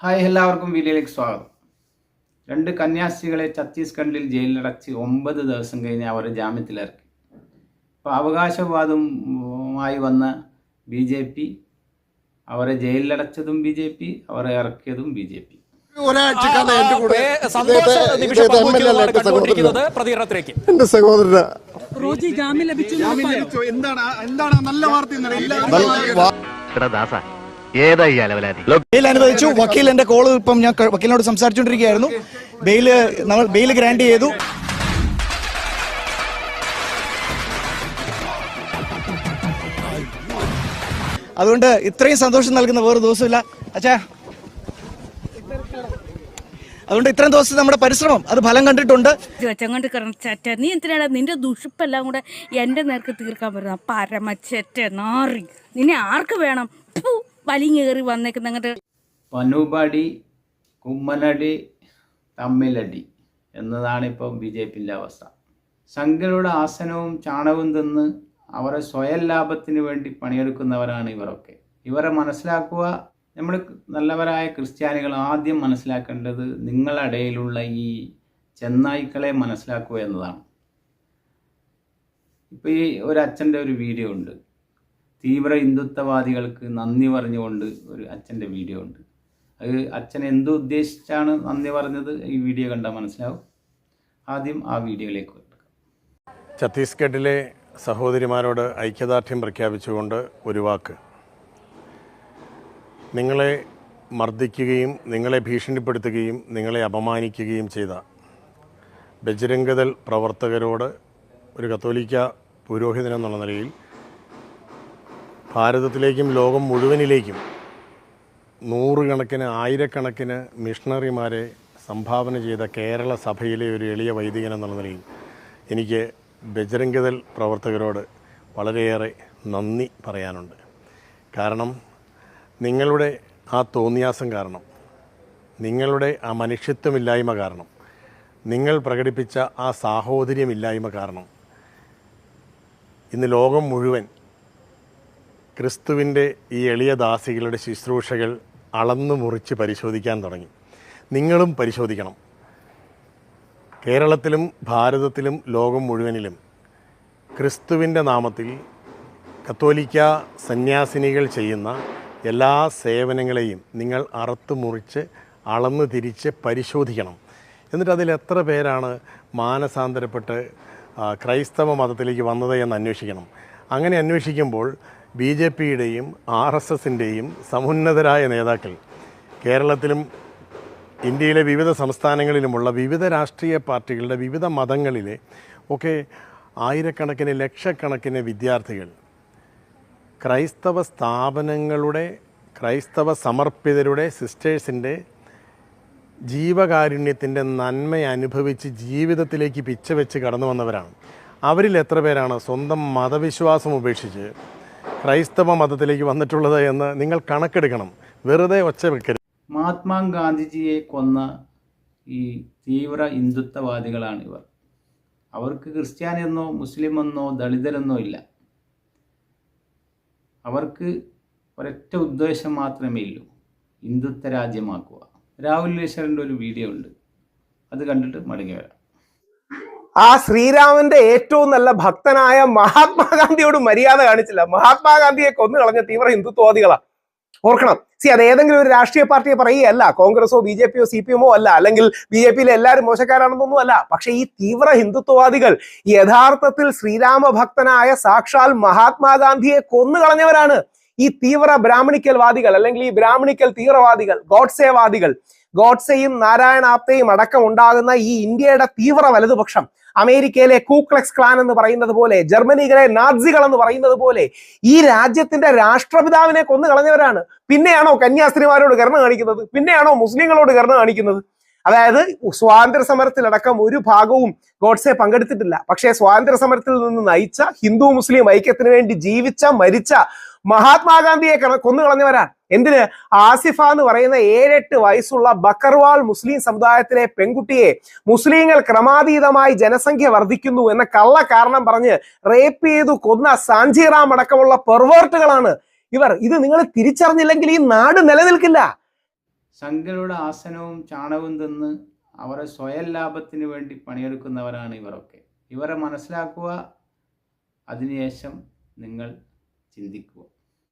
Hi എല്ലാവർക്കും വീഡിയോയിലേക്ക് സ്വാഗതം. രണ്ട് കന്യാസ്ത്രീകളെ ഛത്തീസ്ഗഡിൽ ജയിലിലടച്ച് ഒമ്പത് ദിവസം കഴിഞ്ഞ് അവർ ജാമ്യത്തിലിറക്കി. അപ്പോൾ അവകാശവാദവുമായി വന്ന ബി ജെ പി അവരെ ജയിലിലടച്ചതും ബി ജെ പി അവരെ ഇറക്കിയതും ബി ജെ പി. പ്രതികരണത്തിലേക്ക്. എന്റെ സഹോദരന. റോജി ജാമ്യം ലഭിച്ചു എന്താണ് എന്താണ് നല്ല വാർത്ത ഇന്നലെ ഇല്ല എടാ ദാസ ഏതാ ഈ ബെയിൽ അനുവദിച്ചു. വക്കീൽ എന്റെ കോൾ ഇപ്പം ഞാൻ വക്കീലിനോട് സംസാരിച്ചുകൊണ്ടിരിക്കുകയായിരുന്നു. ബെയിൽ നമ്മൾ ബെയിൽ ഗ്രാന്റ് ചെയ്തു. അതുകൊണ്ട് ഇത്രയും സന്തോഷം നൽകുന്ന വേറെ ദിവസമില്ല. അച്ഛാ. അതുകൊണ്ട് ഇത്രയും ദിവസം നമ്മുടെ പരിശ്രമം അത് ഫലം കണ്ടിട്ടുണ്ട്. കൊണ്ട് കറച്ചറ്റ നീ എന്തിനാണ് നിന്റെ ദുഷിപ്പെല്ലാം കൂടെ എന്റെ നേർക്ക് തീർക്കാൻ പറ്റുന്ന പരമച്ചറ്റ നാറി. നിന്നെ ആർക്ക് വേണം? ഫു, വലിഞ്ഞേറി വന്നേക്കുന്ന അങ്ങോട്ട് പനുപടി കുമ്മനടി തമ്മിലടി എന്നതാണ് ഇപ്പോൾ ബി ജെ പിന്റെ അവസ്ഥ. സംഘരുടെ ആസനവും ചാണകവും തിന്ന് അവരെ സ്വയം ലാഭത്തിന് വേണ്ടി പണിയെടുക്കുന്നവരാണ് ഇവരൊക്കെ. ഇവരെ മനസ്സിലാക്കുക നമ്മൾ നല്ലവരായ ക്രിസ്ത്യാനികൾ ആദ്യം മനസ്സിലാക്കേണ്ടത് നിങ്ങളിടയിലുള്ള ഈ ചെന്നായ്ക്കളെ മനസ്സിലാക്കുക എന്നതാണ്. ഇപ്പോൾ ഈ ഒരു അച്ഛന്റെ ഒരു വീഡിയോ ഉണ്ട്. തീവ്ര ഹിന്ദുത്വവാദികൾക്ക് നന്ദി പറഞ്ഞുകൊണ്ട് ഒരു അച്ഛന്റെ വീഡിയോ ഉണ്ട്. അത് അച്ഛൻ എന്ത് ഉദ്ദേശിച്ചാണ് നന്ദി പറഞ്ഞത് ഈ വീഡിയോ കണ്ടാൽ മനസ്സിലാവും. ആദ്യം ആ വീഡിയോയിലേക്ക് ഛത്തീസ്ഗഡിലെ സഹോദരിമാരോട് ഐക്യദാർഢ്യം പ്രഖ്യാപിച്ചുകൊണ്ട് ഒരു വാക്ക്. നിങ്ങളെ മർദ്ദിക്കുകയും നിങ്ങളെ ഭീഷണിപ്പെടുത്തുകയും നിങ്ങളെ അപമാനിക്കുകയും ചെയ്ത ബജരംഗദൾ പ്രവർത്തകരോട് ഒരു കത്തോലിക്ക പുരോഹിതൻ എന്നുള്ള നിലയിൽ ഭാരതത്തിലേക്കും ലോകം മുഴുവനിലേക്കും നൂറുകണക്കിന് ആയിരക്കണക്കിന് മിഷണറിമാരെ സംഭാവന ചെയ്ത കേരള സഭയിലെ ഒരു എളിയ വൈദികൻ എന്നുള്ള നിലയിൽ എനിക്ക് ബജരംഗദൾ പ്രവർത്തകരോട് വളരെയേറെ നന്ദി പറയാനുണ്ട്. കാരണം നിങ്ങളുടെ ആ തോന്നിയാസം കാരണം നിങ്ങളുടെ ആ മനുഷ്യത്വമില്ലായ്മ കാരണം നിങ്ങൾ പ്രകടിപ്പിച്ച ആ സാഹോദര്യമില്ലായ്മ കാരണം ഇന്ന് ലോകം മുഴുവൻ ക്രിസ്തുവിന്റെ ഈ എളിയ ദാസികളുടെ ശുശ്രൂഷകൾ അളന്നു മുറിച്ച് പരിശോധിക്കാൻ തുടങ്ങി. നിങ്ങളും പരിശോധിക്കണം. കേരളത്തിലും ഭാരതത്തിലും ലോകം മുഴുവനിലും ക്രിസ്തുവിന്റെ നാമത്തിൽ കത്തോലിക്ക സന്യാസിനികൾ ചെയ്യുന്ന എല്ലാ സേവനങ്ങളെയും നിങ്ങൾ അറുത്തു മുറിച്ച് അളന്ന് തിരിച്ച് പരിശോധിക്കണം. എന്നിട്ട് അതിൽ എത്ര പേരാണ് മാനസാന്തരപ്പെട്ട് ക്രൈസ്തവ മതത്തിലേക്ക് വന്നത് എന്ന് അന്വേഷിക്കണം. അങ്ങനെ അന്വേഷിക്കുമ്പോൾ ബി ജെ പിയുടെയും ആർ എസ് എസിന്റെയും സമുന്നതരായ നേതാക്കൾ കേരളത്തിലും ഇന്ത്യയിലെ വിവിധ സംസ്ഥാനങ്ങളിലുമുള്ള വിവിധ രാഷ്ട്രീയ പാർട്ടികളുടെ വിവിധ മതങ്ങളിലെ ഒക്കെ ആയിരക്കണക്കിന് ലക്ഷക്കണക്കിന് വിദ്യാർത്ഥികൾ ക്രൈസ്തവ സ്ഥാപനങ്ങളുടെ ക്രൈസ്തവ സമർപ്പിതരുടെ സിസ്റ്റേഴ്സിന്റെ ജീവകാരുണ്യത്തിന്റെ നന്മ അനുഭവിച്ച് ജീവിതത്തിലേക്ക് പിച്ച വെച്ച് കടന്നു വന്നവരാണ്. അവരിൽ എത്ര പേരാണ് സ്വന്തം മതവിശ്വാസം ഉപേക്ഷിച്ച് ക്രൈസ്തവ മതത്തിലേക്ക് വന്നിട്ടുള്ളത് എന്ന് നിങ്ങൾ കണക്കെടുക്കണം. വെറുതെ ഒച്ച വെക്കരുത്. മഹാത്മാ ഗാന്ധിജിയെ കൊന്ന ഈ തീവ്ര ഹിന്ദുത്വവാദികളാണ് ഇവർ അവർക്ക് ക്രിസ്ത്യാനിയെന്നോ മുസ്ലിമെന്നോ ദളിതരെന്നോ ഇല്ല. അവർക്ക് ഒരൊറ്റ ഉദ്ദേശം മാത്രമേ ഉള്ളൂ. ഹിന്ദുത്വ രാജ്യമാക്കുക. രാഹുൽ ഈശ്വരന്റെ ഒരു വീഡിയോ ഉണ്ട്. അത് കണ്ടിട്ട് മടങ്ങി വരാം. ആ ശ്രീരാമന്റെ ഏറ്റവും നല്ല ഭക്തനായ മഹാത്മാഗാന്ധിയോട് മര്യാദ കാണിച്ചില്ല. മഹാത്മാഗാന്ധിയെ കൊന്നു കളഞ്ഞ തീവ്ര ഹിന്ദുത്വവാദികളാ. ഓർക്കണം. സി അത് ഏതെങ്കിലും ഒരു രാഷ്ട്രീയ പാർട്ടിയെ പറയുകയല്ല. കോൺഗ്രസോ ബി ജെ പിയോ സി പി എമ്മോ അല്ല. അല്ലെങ്കിൽ ബി ജെ പിയിലെ എല്ലാവരും മോശക്കാരാണെന്നൊന്നും അല്ല. പക്ഷെ ഈ തീവ്ര ഹിന്ദുത്വവാദികൾ യഥാർത്ഥത്തിൽ ശ്രീരാമ ഭക്തനായ സാക്ഷാൽ മഹാത്മാഗാന്ധിയെ കൊന്നു കളഞ്ഞവരാണ് ഈ തീവ്ര ബ്രാഹ്മണിക്കൽ വാദികൾ അല്ലെങ്കിൽ ഈ ബ്രാഹ്മണിക്കൽ തീവ്രവാദികൾ ഗോഡ്സേവാദികൾ. ഗോഡ്സെയും നാരായണാപ്തയും അടക്കം ഉണ്ടാകുന്ന ഈ ഇന്ത്യയുടെ തീവ്ര വലതുപക്ഷം. അമേരിക്കയിലെ കൂക്ലക്സ് ക്ലാൻ എന്ന് പറയുന്നത് പോലെ ജർമ്മനിയിലെ നാസികൾ എന്ന് പറയുന്നത് പോലെ ഈ രാജ്യത്തിന്റെ രാഷ്ട്രപിതാവിനെ കൊന്നു കളഞ്ഞവരാണ്. പിന്നെയാണോ കന്യാസ്ത്രീമാരോട് കരുണ കാണിക്കുന്നത്? പിന്നെയാണോ മുസ്ലിങ്ങളോട് കരുണ കാണിക്കുന്നത്? അതായത് സ്വാതന്ത്ര്യ സമരത്തിലടക്കം ഒരു ഭാഗവും ഗോഡ്സെ പങ്കെടുത്തിട്ടില്ല. പക്ഷേ സ്വാതന്ത്ര്യ സമരത്തിൽ നിന്ന് നയിച്ച ഹിന്ദു മുസ്ലിം ഐക്യത്തിന് വേണ്ടി ജീവിച്ച മരിച്ച മഹാത്മാഗാന്ധിയെ കൊന്നു കളഞ്ഞവരാ. എന്തിന്? ആസിഫ എന്ന് പറയുന്ന ഏഴെട്ട് വയസ്സുള്ള ബക്കർവാൾ മുസ്ലിം സമുദായത്തിലെ പെൺകുട്ടിയെ മുസ്ലിങ്ങൾ ക്രമാതീതമായി ജനസംഖ്യ വർദ്ധിക്കുന്നു എന്ന കള്ള കാരണം പറഞ്ഞ് റേപ്പ് ചെയ്തു കൊന്ന സാഞ്ചിറാം അടക്കമുള്ള പെർവേർട്ടുകളാണ് ഇവർ. ഇത് നിങ്ങൾ തിരിച്ചറിഞ്ഞില്ലെങ്കിൽ ഈ നാട് നിലനിൽക്കില്ല. ശങ്കരുടെ ആസനവും ചാണകവും തിന്ന് അവരെ സ്വയം ലാഭത്തിന് വേണ്ടി പണിയെടുക്കുന്നവരാണ് ഇവരൊക്കെ. ഇവരെ മനസ്സിലാക്കുക അതിനുശേഷം നിങ്ങൾ ചിന്തിക്കുക.